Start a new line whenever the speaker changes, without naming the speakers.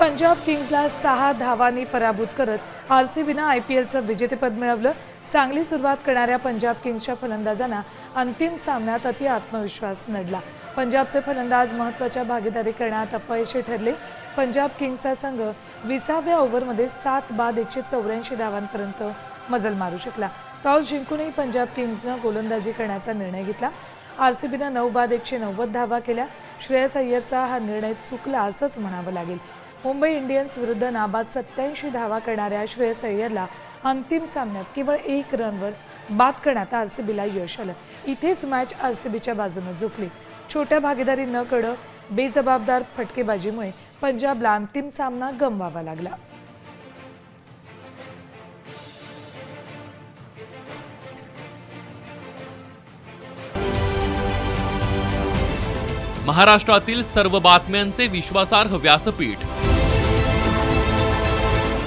पंजाब किंग्जला सहा धावांनी पराभूत करत आर सी बीनं आय पी एलचं विजेतेपद मिळवलं. चांगली सुरुवात करणाऱ्या पंजाब किंग्सच्या फलंदाजांना अंतिम सामन्यात अति आत्मविश्वास नडला. पंजाबचे फलंदाज महत्त्वाच्या भागीदारी करण्यात अपयशी ठरले. पंजाब किंग्सचा संघ विसाव्या ओव्हरमध्ये सात बाद एकशे चौऱ्याऐंशी धावांपर्यंत मजल मारू शकला. टॉस जिंकूनही पंजाब किंग्सनं गोलंदाजी करण्याचा निर्णय घेतला. आर सी बीनं नऊ बाद एकशे नव्वद धावा केल्या. श्रेयस अय्यरचा हा निर्णय चुकला असंच म्हणावं लागेल. मुंबई इंडियन्स विरुद्ध नाबाद सत्याऐंशी धावा करणाऱ्या श्रेयस अय्यरला अंतिम सामन्यात केवळ एक रनवर बाद करण्यात आर सी बीला यश आलं. इथेच मॅच आर सी बीच्या बाजूनं झुकली. छोट्या भागीदारी न कडं बेजबाबदार फटकेबाजीमुळे पंजाबला अंतिम सामना गमवावा लागला.
महाराष्ट्रातील सर्व बातम्यांचे विश्वासार्ह व्यासपीठ